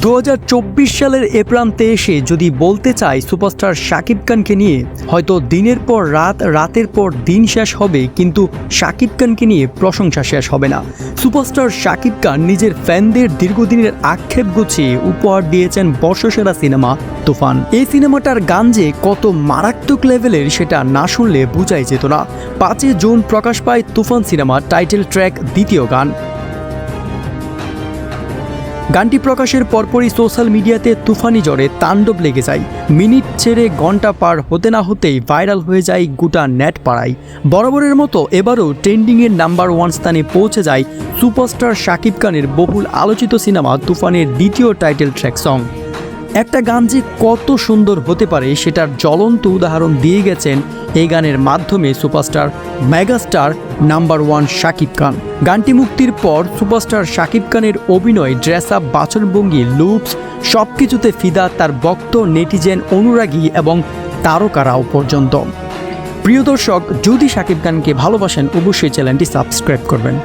দু হাজার চব্বিশ সালের এ প্রান্তে এসে যদি বলতে চাই সুপারস্টার শাকিব খানকে নিয়ে, হয়তো দিনের পর রাত, রাতের পর দিন শেষ হবে, কিন্তু শাকিব খানকে নিয়ে প্রশংসা শেষ হবে না। সুপারস্টার শাকিব খান নিজের ফ্যানদের দীর্ঘদিনের আক্ষেপ গুছিয়ে উপহার দিয়েছেন বর্ষসেরা সিনেমা তুফান। এই সিনেমাটার গান যে কত মারাত্মক লেভেলের সেটা না শুনলে বোঝাই যেত না। পাঁচই জুন প্রকাশ পায় তুফান সিনেমা টাইটেল ট্র্যাক দ্বিতীয় গান। গানটি প্রকাশের পরপরই সোশ্যাল মিডিয়াতে তুফানি জ্বরে তাণ্ডব লেগে যায়। মিনিট ছেড়ে ঘণ্টা পার হতে না হতেই ভাইরাল হয়ে যায় গোটা নেট পাড়ায় বরাবরের মতো এবারও ট্রেন্ডিংয়ের নাম্বার ওয়ান স্থানে পৌঁছে যায় সুপারস্টার শাকিব খানের বহুল আলোচিত সিনেমা তুফানের দ্বিতীয় টাইটেল ট্র্যাক সং। একটা গান যে কত সুন্দর হতে পারে সেটার জ্বলন্ত উদাহরণ দিয়ে গেছেন এই গানের মাধ্যমে superstar megastar number one Shakib Khan. গানটি মুক্তির পর সুপারস্টার শাকিব খানের অভিনয়, ড্রেস আপ, বাচনভঙ্গি, লুপস সব কিছুতে ফিদা, তার বক্ত, নেটিজেন, অনুরাগী এবং তারকারাও পর্যন্ত। প্রিয় দর্শক, যদি শাকিব খানকে ভালোবাসেন, অবশ্যই চ্যানেলটি সাবস্ক্রাইব করবেন।